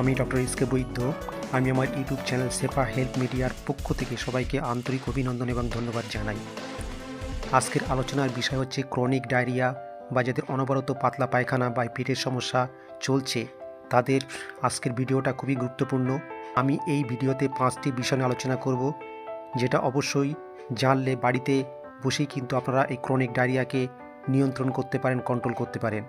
আমি ডক্টর ইসকে বৈদ্য। আমি আমার ইউটিউব চ্যানেল সেফা হেলথ মিডিয়ার পক্ষ থেকে সবাইকে আন্তরিক অভিনন্দন এবং ধন্যবাদ জানাই। আজকের আলোচনার বিষয় হচ্ছে ক্রনিক ডায়রিয়া বা যাদের অনবরত পাতলা পায়খানা বা পেটের সমস্যা চলছে, তাদের আজকের ভিডিওটা খুবই গুরুত্বপূর্ণ। আমি এই ভিডিওতে পাঁচটি বিষয় নিয়ে আলোচনা করব, যেটা অবশ্যই জানলে বাড়িতে বসেই কিন্তু আপনারা এই ক্রনিক ডায়রিয়াকে নিয়ন্ত্রণ করতে পারেন কন্ট্রোল করতে পারেন।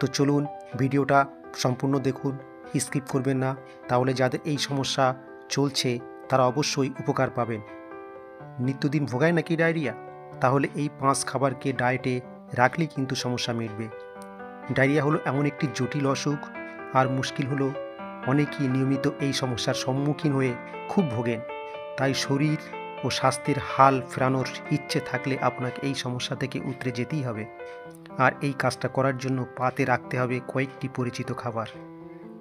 তো চলুন, ভিডিওটা সম্পূর্ণ দেখুন। স্কিপ করবেন না। তাহলে যাদের এই সমস্যা চলছে, তারা অবশ্যই উপকার পাবেন। নিত্যদিন ভোগায় নাকি ডায়রিয়া? তাহলে এই পাঁচ খাবারকে ডায়েটে রাখলেই কিন্তু সমস্যা মিটবে। ডায়রিয়া হলো এমন একটি জটিল অসুখ, আর মুশকিল হলো অনেকেই নিয়মিত এই সমস্যার সম্মুখীন হয়ে খুব ভোগেন। তাই শরীর ও স্বাস্থ্যের হাল ফেরানোর ইচ্ছে থাকলে আপনাকে এই সমস্যা থেকে উতরে যেতেই হবে। আর এই কাজটা করার জন্য পাতে রাখতে হবে কয়েকটি পরিচিত খাবার।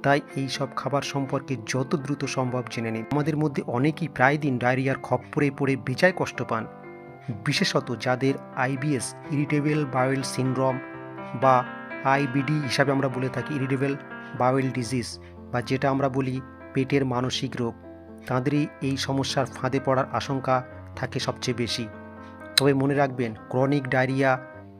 তাই এই সব খাবার সম্পর্কে যত দ্রুত সম্ভব জেনে নিন। আমাদের মধ্যে অনেকেই প্রায় দিন ডায়রিয়ার খপ্পরে পড়ে বেজায় কষ্ট পান। বিশেষত যাদের আইবিএস, ইরিটেবল বায়োল সিনড্রোম বা আইবিডি হিসাবে আমরা বলে থাকি, ইরিটেবল বায়োল ডিজিজ বা যেটা আমরা বলি পেটের মানসিক রোগ। তাঁদেরই এই সমস্যার ফাঁদে পড়ার আশঙ্কা থাকে সবচেয়ে বেশি। তবে মনে রাখবেন, ক্রনিক ডায়রিয়া,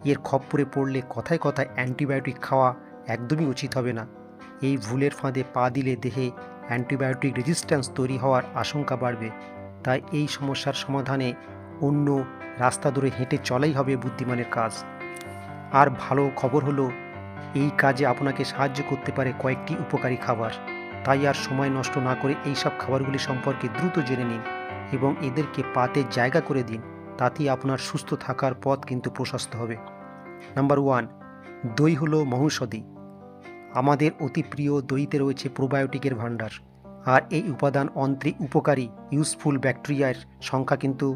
এর খপ্পরে পড়লে কথায় কথায় অ্যান্টিবায়োটিক খাওয়া একদমই উচিত হবে না। এই ভুলের ফাঁদে পা দিলে দেহে অ্যান্টিবায়োটিক রেজিস্ট্যান্স তৈরি হওয়ার আশঙ্কা বাড়বে। তাই এই সমস্যার সমাধানে অন্য রাস্তা ধরে হেঁটে চলাই হবে বুদ্ধিমানের কাজ। আর ভালো খবর হলো, এই কাজে আপনাকে সাহায্য করতে পারে কয়েকটি উপকারী খাবার। তাই আর সময় নষ্ট না করে এই সব খাবারগুলি সম্পর্কে দ্রুত জেনে নিন এবং এদেরকে পাতে জায়গা করে দিন। তাতেই আপনার সুস্থ থাকার পথ কিন্তু প্রশস্ত হবে। নাম্বার ওয়ান, দই হলো মহৌষধি। আমাদের অতি প্রিয় দইতে রয়েছে প্রোবায়োটিকের ভাণ্ডার। আর এই উপাদান অন্ত্রে উপকারী, ইউজফুল ব্যাকটেরিয়ার সংখ্যা কিন্তু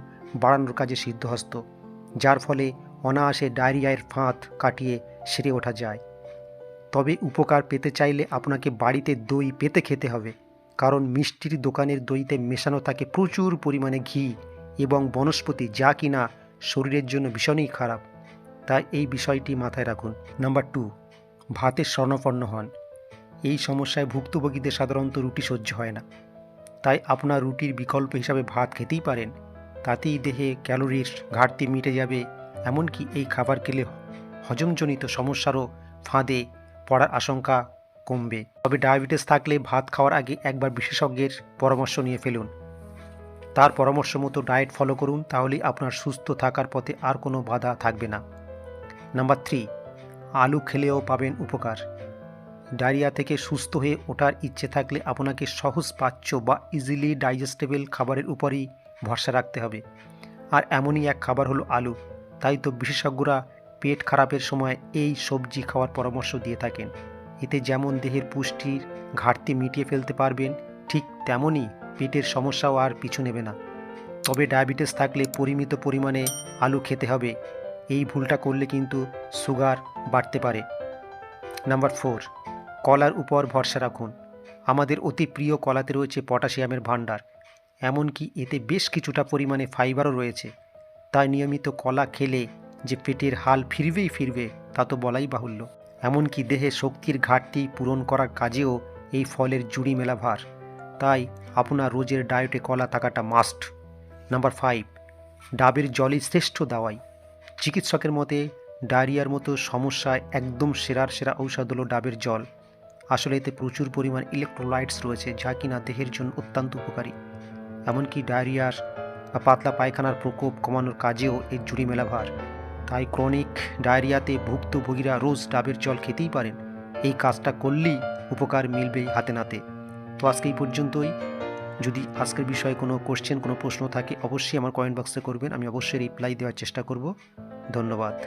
বাড়ানোর কাজে সিদ্ধহস্ত, যার ফলে অনায়াসে ডায়রিয়ার ফাঁদ কাটিয়ে সেরে ওঠা যায়। তবে উপকার পেতে চাইলে আপনাকে বাড়িতে দই পেতে খেতে হবে, কারণ মিষ্টির দোকানের দইতে মেশানো থাকে প্রচুর পরিমাণে ঘি এবং বনস্পতি যা কিনা শরীরের জন্য ভীষণই খারাপ। তাই এই বিষয়টি মাথায় রাখুন। নাম্বার টু ভাতের স্বর্ণপন্ন হন। এই সমস্যায় ভুক্তভোগীদের সাধারণত রুটি সহ্য হয় না। তাই আপনার রুটির বিকল্প হিসাবে ভাত খেতেই পারেন। তাতেই দেহে ক্যালোরির ঘাটতি মিটে যাবে। এমনকি এই খাবার খেলে হজমজনিত সমস্যারও ফাঁদে পড়ার আশঙ্কা কমবে। তবে ডায়াবেটিস থাকলে ভাত খাওয়ার আগে একবার বিশেষজ্ঞের পরামর্শ নিয়ে ফেলুন। তার পরামর্শ মতো ডায়েট ফলো করুন, তাহলেই আপনার সুস্থ থাকার পথে আর কোনো বাধা থাকবে না। নাম্বার থ্রি আলু খেলেও পাবেন উপকার। ডায়রিয়া থেকে সুস্থ হয়ে ওঠার ইচ্ছে থাকলে আপনাকে সহজ পাচ্য বা ইজিলি ডাইজেস্টেবল খাবারের উপরই ভরসা রাখতে হবে। আর এমনই এক খাবার হলো আলু। তাই তো বিশেষজ্ঞরা পেট খারাপের সময় এই সবজি খাওয়ার পরামর্শ দিয়ে থাকেন। এতে যেমন দেহের পুষ্টির ঘাটতি মিটিয়ে ফেলতে পারবেন, ঠিক তেমনই পেটের সমস্যাও আর পিছু নেবে না। তবে ডায়াবেটিস থাকলে পরিমিত পরিমাণে আলু খেতে হবে। এই ভুলটা করলে কিন্তু সুগার বাড়তে পারে। নাম্বার ফোর, কলার উপর ভরসা রাখুন। আমাদের অতি প্রিয় কলাতে রয়েছে পটাশিয়ামের ভাণ্ডার, এমনকি এতে বেশ কিছুটা পরিমাণে ফাইবারও রয়েছে। তাই নিয়মিত কলা খেলে যে পেটের হাল ফিরবেই ফিরবে, তা তো বলাই বাহুল্য। এমনকি দেহে শক্তির ঘাটতি পূরণ করার কাজেও এই ফলের জুড়ি মেলা ভার। তাই আপনার রোজের ডায়েটে কলা থাকাটা মাস্ট। নাম্বার ফাইভ, ডাবের জলই শ্রেষ্ঠ দাওয়াই। চিকিৎসকের মতে, ডায়রিয়ার মতো সমস্যায় একদম সেরার সেরা ঔষধ হলো ডাবের জল। আসলে এতে প্রচুর পরিমাণ ইলেকট্রোলাইটস রয়েছে, যা কিনা দেহের জন্য অত্যন্ত উপকারী। এমনকি ডায়রিয়ার বা পাতলা পায়খানার প্রকোপ কমানোর কাজেও এর জুড়ি মেলা ভার তাই ক্রনিক ডায়রিয়াতে ভুক্তভোগীরা রোজ ডাবের জল খেতেই পারেন। এই কাজটা করলেই উপকার মিলবে হাতে নাতে। তো আজকে এই পর্যন্তই। যদি আজকের বিষয়ে কোনো কোশ্চেন কোনো প্রশ্ন থাকে, অবশ্যই আমার কমেন্ট বক্সে করবেন। আমি অবশ্যই রিপ্লাই দেওয়ার চেষ্টা করব। ধন্যবাদ।